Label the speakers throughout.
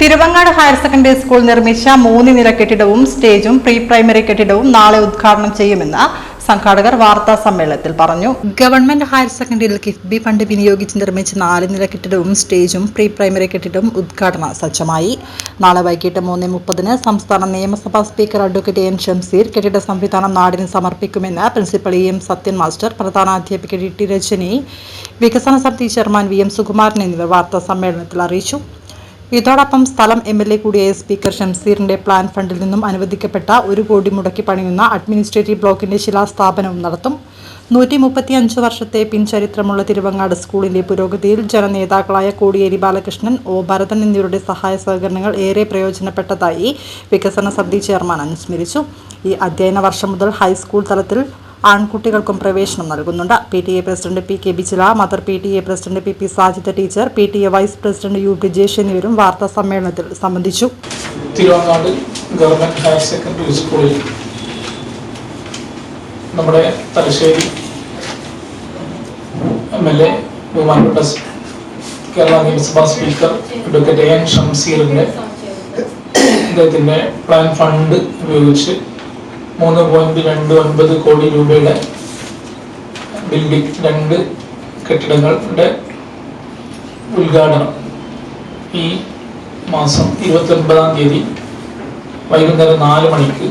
Speaker 1: Thiruvangad higher secondary school നിർമ്മിച്ച മൂന്ന് നില കെട്ടിടവും സ്റ്റേജും പ്രീ പ്രൈമറി കെട്ടിടവും നാളെ ഉദ്ഘാടനം ചെയ്യുമെന്ന് സംഘാടകർ വാർത്താ സമ്മേളനത്തിൽ പറഞ്ഞു. ഗവൺമെന്റ് ഹയർ സെക്കൻഡറിയിൽ കിഫ്ബി ഫണ്ട് വിനിയോഗിച്ച് നിർമ്മിച്ച നാല് നില കെട്ടിടവും സ്റ്റേജും പ്രീ പ്രൈമറി കെട്ടിടവും ഉദ്ഘാടന സജ്ജമായി. നാളെ വൈകിട്ട് മൂന്ന് മുപ്പതിന് സംസ്ഥാന നിയമസഭാ സ്പീക്കർ അഡ്വക്കേറ്റ് എൻ ഷംസീർ കെട്ടിട സംവിധാനം നാടിന് സമർപ്പിക്കുമെന്ന് principal E M Sathyan master പ്രധാനാധ്യാപിക T T Rajani വികസന സമിതി ചെയർമാൻ വി എം സുകുമാരൻ എന്നിവർ വാർത്താ സമ്മേളനത്തിൽ അറിയിച്ചു. ഇതോടൊപ്പം സ്ഥലം എം എൽ എ കൂടിയായ സ്പീക്കർ ഷംസീറിന്റെ പ്ലാൻ ഫണ്ടിൽ നിന്നും അനുവദിക്കപ്പെട്ട ഒരു കോടി മുടക്കി പണിയുന്ന അഡ്മിനിസ്ട്രേറ്റീവ് ബ്ലോക്കിന്റെ ശിലാസ്ഥാപനവും നടത്തും. നൂറ്റി മുപ്പത്തിയഞ്ച് വർഷത്തെ പിൻചരിത്രമുള്ള തിരുവങ്ങാട് സ്കൂളിന്റെ പുരോഗതിയിൽ ജനനേതാക്കളായ കോടിയേരി ബാലകൃഷ്ണൻ ഒ ഭരതൻ എന്നിവരുടെ സഹായ സഹകരണങ്ങൾ ഏറെ പ്രയോജനപ്പെട്ടതായി വികസന സമിതി ചെയർമാൻ അനുസ്മരിച്ചു. ഈ അധ്യയന വർഷം മുതൽ ഹൈസ്കൂൾ തലത്തിൽ ആൺകുട്ടികൾക്കും പ്രവേശനം നൽകുന്നുണ്ട്. P T A president P K Bijila mother P T A president P P Sajitha teacher P T A vice president U Brijesh എന്നിവരും വാർത്താ സമ്മേളനത്തിൽ സംബന്ധിച്ചു.
Speaker 2: തിരുവങ്ങാട് ഗവൺമെന്റ് ഹയർ സെക്കൻഡറി സ്കൂളിൽ നമ്മുടെ തലശ്ശേരി എം എൽ എ ബഹുമാനപ്പെട്ട കേരള നിയമസഭാ സ്പീക്കർ അഡ്വക്കേറ്റ് എ എൻ ഷംസീറിന്റെ അദ്ദേഹത്തിന്റെ പ്ലാൻ ഫണ്ട് ഉപയോഗിച്ച് മൂന്ന് പോയിന്റ് രണ്ട് ഒൻപത് കോടി രൂപയുടെ ബിൽഡിംഗ് രണ്ട് കെട്ടിടങ്ങളുടെ ഉദ്ഘാടനം ഈ മാസം ഇരുപത്തി ഒൻപതാം തീയതി വൈകുന്നേരം നാല് മണിക്ക്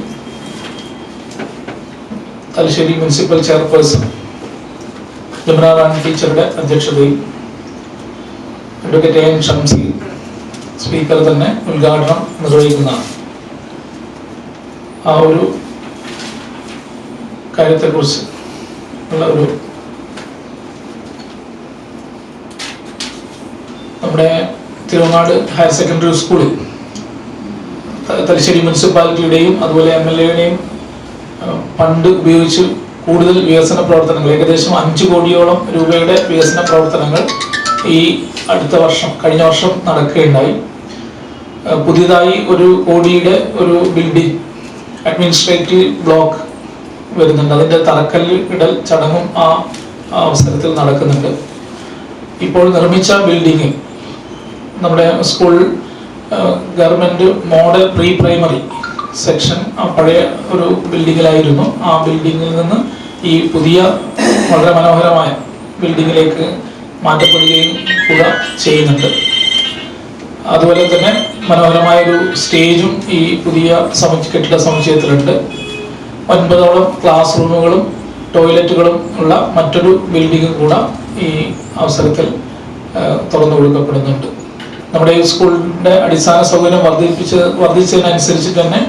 Speaker 2: തലശ്ശേരി മുനിസിപ്പൽ ചെയർപേഴ്സൺ ജമുന റാണി ടീച്ചറുടെ അധ്യക്ഷതയിൽ അഡ്വക്കേറ്റ് എൻ ഷംസി സ്പീക്കർ തന്നെ ഉദ്ഘാടനം നിർവഹിക്കുന്നതാണ്. ആ ഒരു കാര്യത്തെക്കുറിച്ച് ഉള്ള ഒരു നമ്മുടെ തിരുവനാട് ഹയർ സെക്കൻഡറി സ്കൂളിൽ തലശ്ശേരി മുനിസിപ്പാലിറ്റിയുടെയും അതുപോലെ എം എൽ എയുടെയും ഫണ്ട് ഉപയോഗിച്ച് കൂടുതൽ വികസന പ്രവർത്തനങ്ങൾ ഏകദേശം അഞ്ച് കോടിയോളം രൂപയുടെ വികസന പ്രവർത്തനങ്ങൾ ഈ അടുത്ത വർഷം കഴിഞ്ഞ വർഷം നടക്കുകയുണ്ടായി. പുതിയതായി ഒരു കോടിയുടെ ഒരു ബിൽഡിംഗ് അഡ്മിനിസ്ട്രേറ്റീവ് ബ്ലോക്ക് വരുന്നുണ്ട്. അതിന്റെ തറക്കല്ല് ഇടൽ ചടങ്ങും ആ അവസരത്തിൽ നടക്കുന്നുണ്ട്. ഇപ്പോൾ നിർമ്മിച്ച ബിൽഡിംഗ് നമ്മുടെ school government model pre primary section പഴയ ഒരു ബിൽഡിങ്ങിലായിരുന്നു ആ ബിൽഡിങ്ങിൽ നിന്ന് ഈ പുതിയ വളരെ മനോഹരമായ ബിൽഡിങ്ങിലേക്ക് മാറ്റപ്പെടുകയും കൂടെ ചെയ്യുന്നുണ്ട്. അതുപോലെ തന്നെ മനോഹരമായ ഒരു സ്റ്റേജും ഈ പുതിയ കെട്ടിട സമുച്ചയത്തിലുണ്ട്. ഒൻപതോളം ക്ലാസ് റൂമുകളും ടോയ്ലറ്റുകളും ഉള്ള മറ്റൊരു ബിൽഡിംഗ് കൂടെ ഈ അവസരത്തിൽ തുറന്നു കൊടുക്കപ്പെടുന്നുണ്ട്. നമ്മുടെ ഈ സ്കൂളിന്റെ അടിസ്ഥാന സൗകര്യം വർദ്ധിപ്പിച്ച് വർദ്ധിച്ചതിനനുസരിച്ച് തന്നെ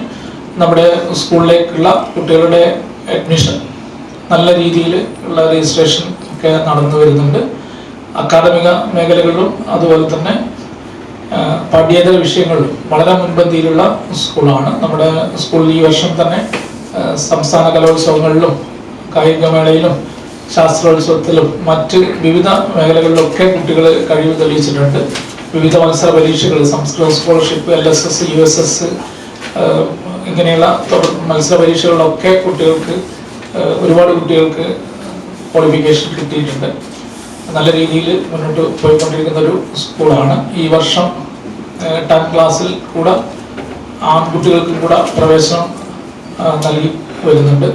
Speaker 2: നമ്മുടെ സ്കൂളിലേക്കുള്ള കുട്ടികളുടെ അഡ്മിഷൻ നല്ല രീതിയിൽ ഉള്ള രജിസ്ട്രേഷൻ ഒക്കെ നടന്നു വരുന്നുണ്ട്. അക്കാദമിക മേഖലകളിലും അതുപോലെ തന്നെ പഠ്യേതര വിഷയങ്ങളിലും വളരെ മുൻപന്തിയിലുള്ള സ്കൂളാണ്. നമ്മുടെ സ്കൂളിൽ ഈ വർഷം തന്നെ സംസ്ഥാന കലോത്സവങ്ങളിലും കായികമേളയിലും ശാസ്ത്രോത്സവത്തിലും മറ്റ് വിവിധ മേഖലകളിലൊക്കെ കുട്ടികൾ കഴിവ് തെളിയിച്ചിട്ടുണ്ട്. വിവിധ മത്സര പരീക്ഷകൾ സംസ്കൃത scholarship L S S U S S ഇങ്ങനെയുള്ള മത്സര പരീക്ഷകളിലൊക്കെ കുട്ടികൾക്ക് ഒരുപാട് കുട്ടികൾക്ക് ക്വാളിഫിക്കേഷൻ കിട്ടിയിട്ടുണ്ട്. നല്ല രീതിയിൽ മുന്നോട്ട് പോയിക്കൊണ്ടിരിക്കുന്ന ഒരു സ്കൂളാണ്. ഈ വർഷം ടെൻ ക്ലാസ്സിൽ കൂടെ ആൺകുട്ടികൾക്കും കൂടെ പ്രവേശനം നൽകി വരുന്നുണ്ട്.